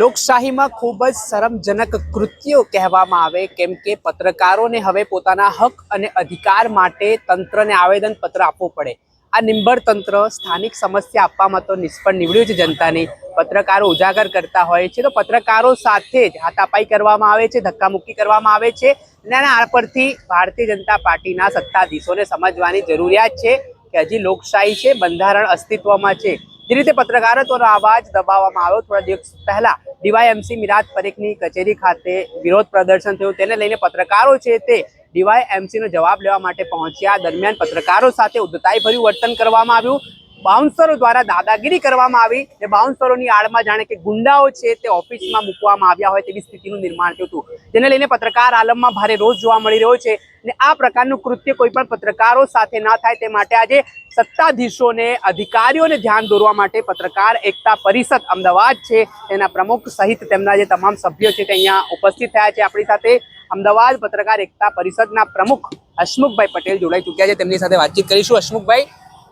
લોકશાહીમાં ખૂબ જ શરમજનક કૃત્યો કહેવામાં આવે, કેમ કે પત્રકારોને હવે પોતાના હક અને અધિકાર માટે તંત્રને આવેદન પત્ર આપવું પડે. આ નિંબર તંત્ર સ્થાનિક સમસ્યા આપવામાં તો નિષ્ફળ નીવડ્યું છે જનતાની. પત્રકારો ઉજાગર કરતા હોય છે, તો પત્રકારો સાથે જ હાથાપાઈ કરવામાં આવે છે, ધક્કામુક્કી કરવામાં આવે છે અને આ પરથી ભારતીય જનતા પાર્ટીના સત્તાધીશોને સમજવાની જરૂરિયાત છે કે હજી લોકશાહી છે, બંધારણ અસ્તિત્વમાં છે. જે રીતે પત્રકારત્વનો અવાજ દબાવવામાં આવ્યો. થોડા દિવસ પહેલા ડીવાયએમસી મિરાજ પરેખની કચેરી ખાતે વિરોધ પ્રદર્શન થયું. તેને લઈને પત્રકારો છે તે ડીવાયએમસીનો જવાબ લેવા માટે પહોંચ્યા. દરમિયાન પત્રકારો સાથે ઉદ્ધતાઈ ભર્યું વર્તન કરવામાં આવ્યું. બાઉન્સરો દ્વારા દાદાગીરી કરવામાં આવી ને બાઉન્સરોની આડમાં જાણે કે ગુંડાઓ છે તે ઓફિસમાં મૂકવામાં આવ્યા હોય તેવી સ્થિતિનું નિર્માણ થયું હતું. જેને લઈને પત્રકાર આલમમાં ભારે રોષ જોવા મળી રહ્યો છે ને આ પ્રકારનું કૃત્ય કોઈ પણ પત્રકારો સાથે ના થાય તે માટે આજે સત્તાધીશોને, અધિકારીઓને ધ્યાન દોરવા માટે પત્રકાર એકતા પરિષદ અમદાવાદ છે. તેના પ્રમુખ સહિત તેમના જે તમામ સભ્યો છે તે અહીંયા ઉપસ્થિત થયા છે. આપણી સાથે અમદાવાદ પત્રકાર એકતા પરિષદના પ્રમુખ હસમુખભાઈ પટેલ જોડાઈ ચૂક્યા છે. તેમની સાથે વાતચીત કરીશું. હસમુખભાઈ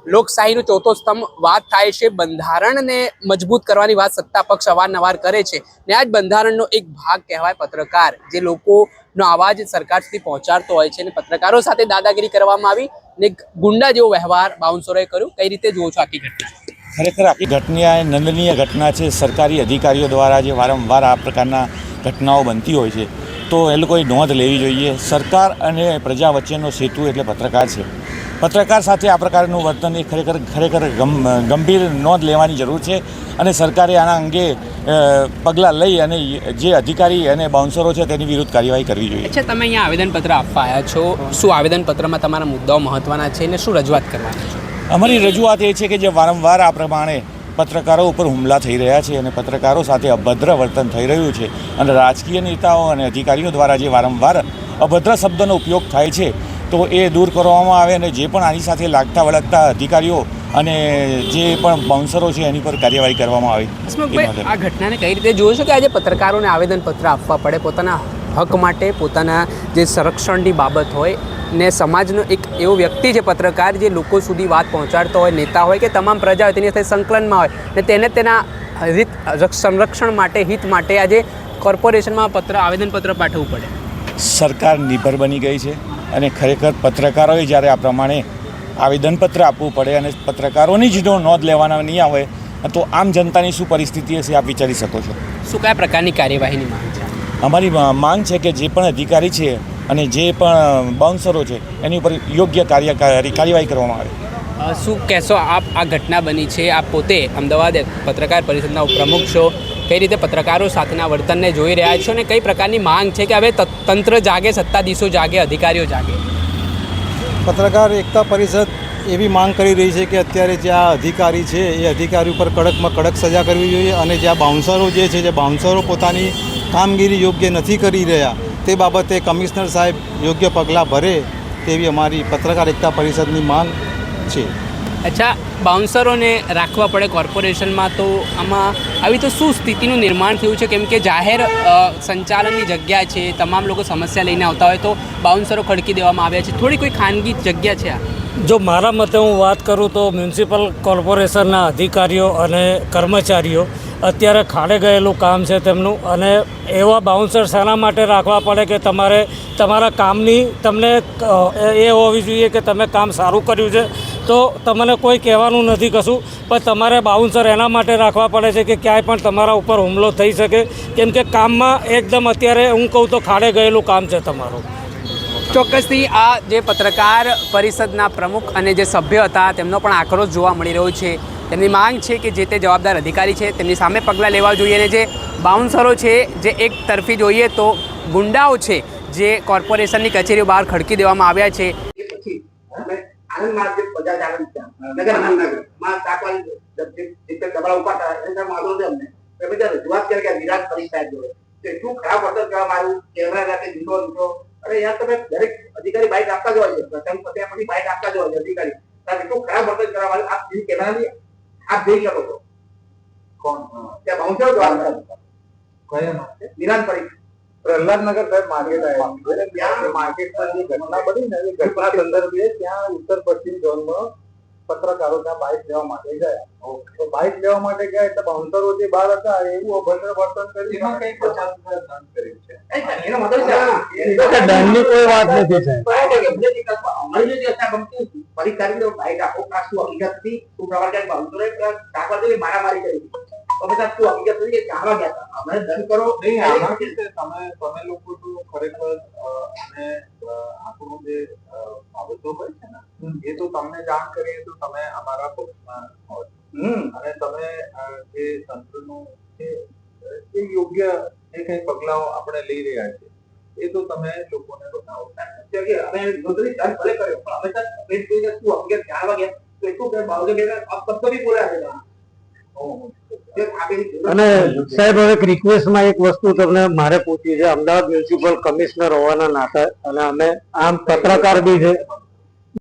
લોકશાહીનો ચોથો સ્તંભ વાત થાય છે. બંધારણને મજબૂત કરવાની વાત સત્તા પક્ષ અવારનવાર કરે છે ને આ જ બંધારણનો એક ભાગ કહેવાય પત્રકાર, જે લોકોનો અવાજ સરકાર સુધી પહોંચાડતો હોય છે અને પત્રકારો સાથે દાદાગીરી કરવામાં આવી ને ગુંડા જેવો વ્યવહાર બાઉન્સરોએ કર્યું. કઈ રીતે જુઓ છો આખી ઘટના? ખરેખર આખી ઘટના એ નંદનીય ઘટના છે. સરકારી અધિકારીઓ દ્વારા જે વારંવાર આ પ્રકારના ઘટનાઓ બનતી હોય છે, તો એ લોકોએ નોંધ લેવી જોઈએ. સરકાર અને પ્રજા વચ્ચેનો સેતુ એટલે પત્રકાર છે. પત્રકાર સાથે આ પ્રકારનું વર્તન એ ખરેખર ખરેખર ગંભીર નોંધ લેવાની જરૂર છે અને સરકારે આના અંગે પગલાં લઈ અને જે અધિકારી અને બાઉન્સરો છે તેની વિરુદ્ધ કાર્યવાહી કરવી જોઈએ. અચ્છા તમે અહીંયા આવેદનપત્ર આપવા આવ્યા છો. શું આવેદનપત્રમાં તમારા મુદ્દાઓ મહત્ત્વના છે અને શું રજૂઆત કરવાની છે? અમારી રજૂઆત એ છે કે જે વારંવાર આ પ્રમાણે પત્રકારો ઉપર હુમલા થઈ રહ્યા છે અને પત્રકારો સાથે અભદ્ર વર્તન થઈ રહ્યું છે. અને રાજકીય નેતાઓ અને અધિકારીઓ દ્વારા જે વારંવાર અભદ્ર શબ્દનો ઉપયોગ થાય છે તો એ દૂર કરવામાં આવે અને જે પણ આની સાથે લાગતા વળગતા અધિકારીઓ અને જે પણ બાઉન્સરો છે એની પર કાર્યવાહી કરવામાં આવે. આ ઘટનાને કઈ રીતે જોવો છે કે આજે પત્રકારોને આવેદનપત્ર આપવા પડે? પોતાના હક માટે પોતાના જે સંરક્ષણની બાબત હોય ને સમાજનો એક એવો વ્યક્તિ છે પત્રકાર જે લોકો સુધી વાત પહોંચાડતો હોય નેતા હોય કે તમામ પ્રજા હોય તેની સાથે સંકલનમાં હોય ને તેને તેના હિત સંરક્ષણ માટે હિત માટે આજે કોર્પોરેશનમાં પત્ર આવેદનપત્ર પાઠવવું પડે. સરકાર નિર્ભર બની ગઈ છે. અને ખરેખર પત્રકારોએ જ્યારે આ પ્રમાણે આવેદનપત્ર આપવું પડે અને પત્રકારોની જ જો નોંધ લેવાના નહીં આવે તો આમ જનતાની શું પરિસ્થિતિ હશે આપ વિચારી શકો છો? શું કયા પ્રકારની કાર્યવાહીની માંગ છે? અમારી માંગ છે કે જે પણ અધિકારી છે અને જે પણ બાઉન્સરો છે એની ઉપર યોગ્ય કાર્ય કાર્યવાહી કરવામાં આવે. શું કહેશો આપ આ ઘટના બની છે? આપ પોતે અમદાવાદ પત્રકાર પરિષદના પ્રમુખ છો. કઈ રીતે પત્રકારો સાથેના વર્તનને જોઈ રહ્યા છો અને કઈ પ્રકારની માંગ છે કે હવે તંત્ર જાગે, સત્તાધીશો જાગે, અધિકારીઓ જાગે? પત્રકાર એકતા પરિષદ એવી માંગ કરી રહી છે કે અત્યારે જે આ અધિકારી છે, એ અધિકારી ઉપર કડકમાં કડક સજા કરવી જોઈએ અને જે આ બાઉન્સરો જે છે, જે બાઉન્સરો પોતાની કામગીરી યોગ્ય નથી કરી રહ્યા, તે બાબતે કમિશનર સાહેબ યોગ્ય પગલાં ભરે તેવી અમારી પત્રકાર એકતા પરિષદની માંગ છે. અચ્છા બાઉન્સરોને રાખવા પડે કોર્પોરેશનમાં તો આમાં આવી તો શું સ્થિતિનું નિર્માણ થયું છે? કેમ કે જાહેર સંચાલનની જગ્યા છે તમામ લોકો સમસ્યા લઈને આવતા હોય તો બાઉન્સરો ખડકી દેવામાં આવ્યા છે. થોડી કોઈ ખાનગી જગ્યા છે આ? જો મારા મતે હું વાત કરું તો મ્યુનિસિપલ કોર્પોરેશનના અધિકારીઓ અને કર્મચારીઓ અત્યારે ખાડે ગયેલું કામ છે તેમનું અને એવા બાઉન્સર શાના માટે રાખવા પડે કે તમારે તમારા કામની તમને એ હોવી જોઈએ કે તમે કામ સારું કર્યું છે. તો તમને કોઈ કહેવાનું નથી કશું, પણ તમારે બાઉન્સર એના માટે રાખવા પડે છે કે ક્યાંય પણ તમારા ઉપર હુમલો થઈ શકે. કેમ કે કામમાં એકદમ અત્યારે હું કહું તો ખાડે ગયેલું કામ છે તમારું. ચોક્કસથી આ જે પત્રકાર પરિષદના પ્રમુખ અને જે સભ્ય હતા, તેમનો પણ આક્રોશ જોવા મળી રહ્યો છે. તેમની માંગ છે કે જે તે જવાબદાર અધિકારી છે, તેમની સામે પગલાં લેવા જોઈએ અને જે બાઉન્સરો છે, જે એક તરફી જોઈએ તો ગુંડાઓ છે, જે કોર્પોરેશનની કચેરીઓ બહાર ખડકી દેવામાં આવ્યા છે. એટલું ખરાબ વર્તન કરવામાં આવ્યું, કેમેરા રાખે જુદો જુદો. અરે, યાર, તમે દરેક અધિકારી બાઇક આપતા જ હોય છે, પ્રથમ પછી બાઇક આપતા જ હોય છે અધિકારી. એટલું ખરાબ વર્તન કેમેરાની આપ જોઈ શકો છો કોણ? ત્યાં બાઉન્સર દ્વારા કયા વિરાટ પરી પ્રહલાદનગર સાહેબ માર્કેટ આવ્યા ત્યાં માર્કેટમાં જે ઘટના બની ને ઘટના સંદર્ભે ત્યાં ઉત્તર પશ્ચિમ ઝોનમાં પત્રકારો ત્યાં બાઇક લેવા માટે ગયા. તો બાઇક લેવા માટે ગયા એટલે બાઉન્સરો જે બહાર હતા એવું અભદ્ર વર્તન કર્યું એમાં કઈ એનો મતલબ દંડની કોઈ વાત નથી સાહેબ. અમારી જે હતા ગમતી પરીક્ષા તો આખો હકીકત હતી? બાઉન્સરે મારામારી કરી તો ચાલવા ગયા હતા? અમે દંડ કરો. નહીં આમાં શું તમે તમે લોકો તો ખરેખર અને આપણું જે બાબતો હોય છે ને એ તો તમને જાણ કરીએ તો તમે અમારા પક્ષમાં હોય અને તમે જે તંત્રનું જે એ યોગ્ય જે કઈ પગલાઓ આપણે લઈ રહ્યા છીએ એ તો તમે લોકોને બતાવો. કે અમે નોંધણી ભલે કર્યો પણ અમે ત્યાં કંઈક કોઈને શું હકીકત જાણવા ગયા તો એટલું કે બાઉન્સર બેટા અબ તબ તો બી બોલ્યા અને સાહેબ, હવે એક રિક્વેસ્ટમાં એક વસ્તુ તમને મારે પૂછવી છે. અમદાવાદ મ્યુનિસિપલ કમિશનર હોવાના નાતા અને અમે આમ પત્રકાર બી છે.